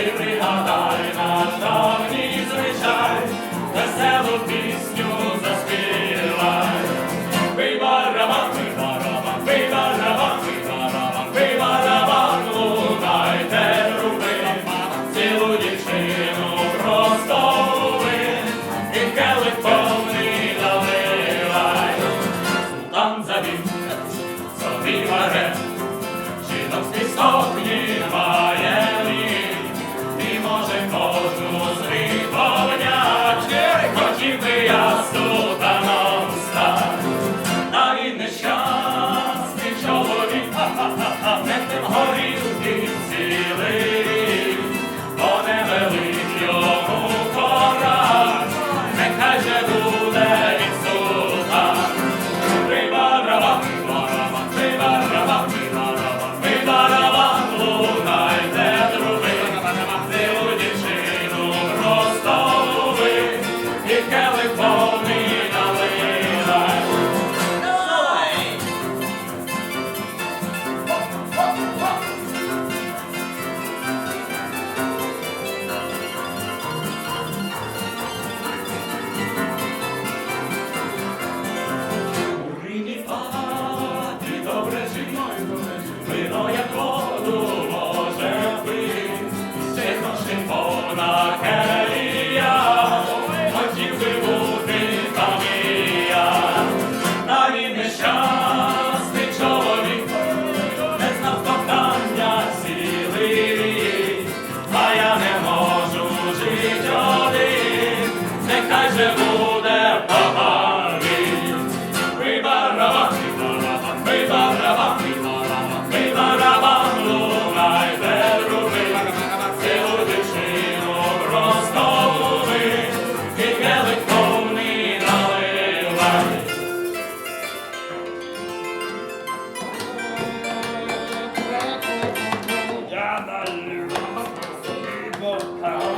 ти пригадай наш давній звичай, веселу пісню заспівай. Бий барабан, бий барабан, бий барабан, бий барабан, бий барабан, ну, лунайте руки, цілу дівчину просто ви, і повний наливай. Султан завів, собі варе, чином з пісок gathered loose, evil power.